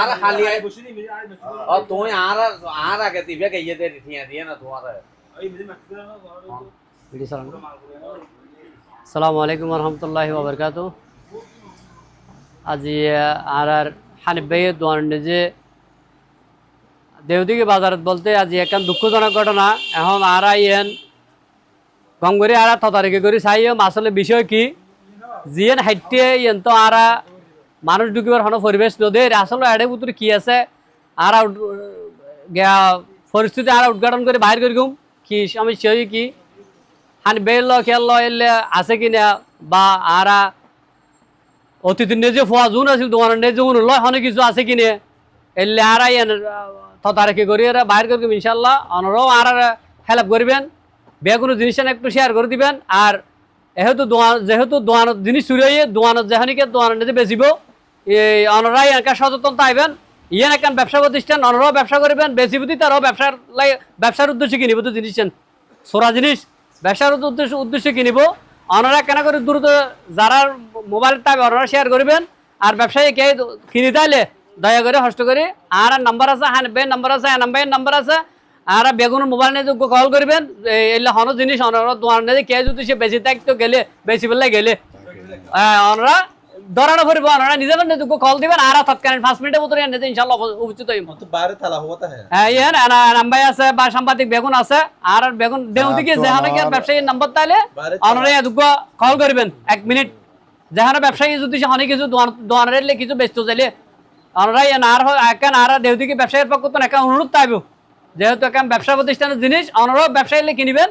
আর খালি আই আর তুই আর আর আগে দিবে কে ইয়ে দে ঠিয়া দিয়ে না তোমার এই মিলে মাটি করে না ভিডিও চালানো আসসালামু আলাইকুম রহমতুল্লাহ ওবরকাত আজি আর আর হানিফ ভাইয়ের দোয়ান যে দেওদিকে বাজারত বলতে আজি একখান দুঃখজনক ঘটনা এখন আর আইয়েন কম করে আর তদারকি করে চাই আসলে বিষয় কি জিয়েন হাইটে ইয়েন তো আরা মানুষ ঢুকিবার হন পরিবেশ নদীর আসলে এডে বুতুর কি আছে? আর পরিস্থিতি আর উদ্ঘাটন করে বাহির করি ঘুম। কি সমস্যা হই কি? হানি বেল খেল এলে আছে কিনা বা আরা অতিথির নেজে ফোয়া জুন আছিল তোমার নেজে উন লয় হনে কিছু আছে কি কিনে এলে আর আইন তদারকি করি, এরা বাহির করি ইনশাল্লাহ অনরাও আর হেল্প করবেন, বে কোনো জিনিস একটু শেয়ার করে দিবেন। আর এহেতু দোয়ান যেহেতু দোয়ানত জিনিস চুরি হয়ে দোয়ানত যেখানিকে দোয়ানত নেজে বেচিব এই অনরাই একা সচেতন তাইবেন ইয়েন একখান ব্যবসা প্রতিষ্ঠান, অনরাও ব্যবসা করবেন, বেশি বুদ্ধি তারাও ব্যবসার লাই ব্যবসার উদ্দেশ্যে কিনিব তো জিনিস সোরা জিনিস, ব্যবসার উদ্দেশ্য উদ্দেশ্যে কিনিব অনারা কেন করে দ্রুত যারা মোবাইল তাবে অনারা শেয়ার করবেন, আর ব্যবসায়ী কে কিনি তাইলে দয়া করে হস্ত করে, আর নাম্বার আছে হ্যাঁ বে নাম্বার আছে হ্যাঁ নাম্বার নাম্বার আছে, আর বেগুন মোবাইল নিয়ে যোগ্য কল করবেন এলে হন জিনিস, অনারা দোয়ার নিয়ে কে যদি সে বেশি থাকতো গেলে, বেশি বেলা গেলে। অনারা দরানো ভরি বান না নিজে বন্ধ তুকো কল দিবেন আর তৎকালীন পাঁচ মিনিটের মতো নেতে ইনশাল্লাহ উপস্থিত হই মত বারে তালা হওয়াতা হ্যাঁ হ্যাঁ ইয়ান আনা নাম্বার আছে বা সাংবাদিক বেগুন আছে আর বেগুন হ্যাঁ, দেউ দিকে যেহানা কি ব্যবসায়ী নাম্বার তাহলে অনরে তুকো কল করবেন এক মিনিট যেহানা ব্যবসায়ী যদি অনেক কিছু দোয়ানের লে কিছু ব্যস্ত চাইলে অনরা ইয়ান আর একান আর দেউ দিকে ব্যবসায়ীর পক্ষ তো একা অনুরোধ তাইব। যেহেতু একান ব্যবসা প্রতিষ্ঠানের জিনিস অনরা ব্যবসায়ী কিনবেন কিনিবেন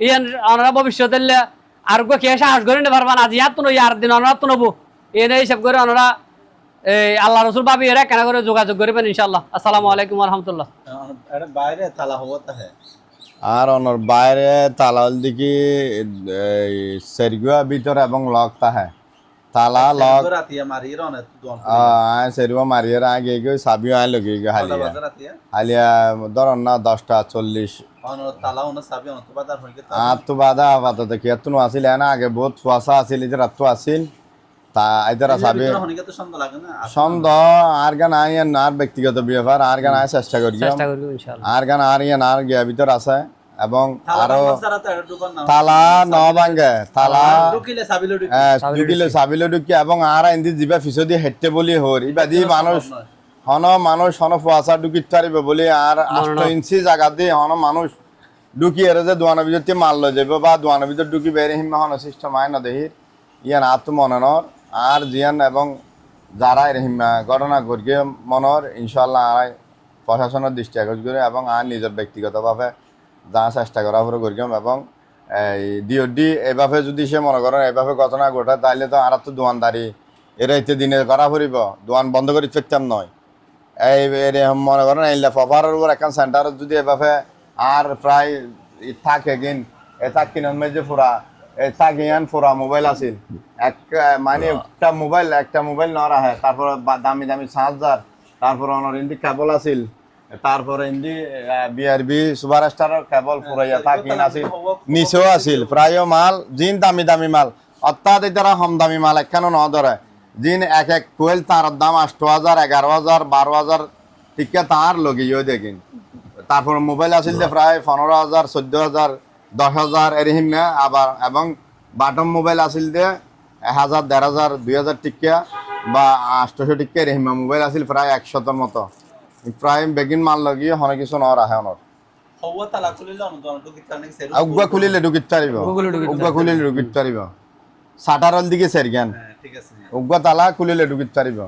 ইয়ান অনরা ভবিষ্যতের আর কেসে হাস করে নিতে পারবা আজ ইয়ার তো নই আর দিন অনরা তো নবো। এনে হিসাব করে ওনারা এই আল্লাহ রসুল ভাবি এরা কেন করে যোগাযোগ করবেন ইনশাল্লাহ আসসালাম আলাইকুম রহমতুল্লাহ। বাইরে তালা হব হ্যাঁ আর ওনার বাইরে তালাল দিকে সেরগুয়া ভিতর এবং লক তাহে। তালা লক। সেরগুয়া মারিয়ে ইয়ে আগে গিয়ে সাবিও আয় লগে গিয়ে হালিয়া। হালিয়া ধরন না দশটা চল্লিশ। আর তো বাধা আপাতত কি এত আসিল না আগে বহুত কুয়াশা আসিল যে রাত আসিল তা এদের সাবে সন্দেহ আর গান আইয়েন আর ব্যক্তিগত ব্যাপার আর গান আয় চেষ্টা করি। আর গান আর ইয়েন আর গিয়া ভিতর আছে এবং আরও তালা ন। ভাঙ্গে তালা ঢুকিলে চাবিলে ঢুকি এবং আর ইন্দি যিবা পিছত দিয়ে হেঁটে বলি হর ইবাদি মানুষ হন মানুষ হন ফুয়াশা ঢুকি পারিব বলি আর আষ্ট ইঞ্চি জায়গা দিয়ে হন মানুষ ঢুকি এর যে দোয়ানের ভিতর মারল যাব বা দোয়ানের ভিতর ঢুকি বেড়ে হিমা হন সিস্টেম আয় না দেহির ইয়ান আত্মমননর আর জিয়ান এবং যারা এর ঘটনা ঘটিয়ে মনর ইনশাল্লাহ আর প্রশাসনের দৃষ্টি আকর্ষণ করে এবং আর নিজের ব্যক্তিগতভাবে যা চেষ্টা করা পরে করিম এবং এই ডিওডি এভাবে যদি সে মনে করেন, এভাবে ঘটনা ঘটে, তাইলে তো আর তো দোয়ানদারি। এরা ইতে দিনে করা পড়িব দোয়ান বন্ধ করে ফেরতাম নয়। এই এরে মনে করেন, এই ফফারের উপর এখন সেন্টারত যদি এভাবে আর প্রায় থাকে কিন, এ থাক কিন যে ফুরা। থাক ইয়ান মোবাইল আছিল। এক মানে একটা মোবাইল একটা মোবাইল নর আহে তারপর দামি দামি চার্জার তারপর অনর ইন্দি কেবল আছিল। তারপরে ইন্দি বিআরবি সুপার স্টারের কেবল ফুরাইয়া থাকিন আছিল নিচেও আছিল প্রায় মাল জিন দামি দামি মাল। অর্থাৎ এটারা কম দামি মাল একখানো ন ধরে। জিন এক এক কোয়েল তার দাম আষ্ট হাজার এগারো হাজার বারো হাজার টিকা তার লগিয়েও দেখিন। তারপর মোবাইল আছিল যে প্রায় পনেরো হাজার চোদ্দ হাজার দশ হাজার এরহিমে আবার এবং বাটম মোবাইল আসিল দিয়ে এক হাজার দেড় হাজার দুই হাজার টিকা বা আষ্টশো টিকা এরহিমা মোবাইল আসিল প্রায় একশতর মতো। প্রায় বেগিন মাল লগিয়ে হনে কিছু নর আহে অনর। উগুয়া খুলিলে ঢুকিত পারিব উগুয়া খুলিলে ঢুকিত পারিব সাটারল দিকে সেরগান উগুয়া তালা খুলিলে ঢুকিত পারিব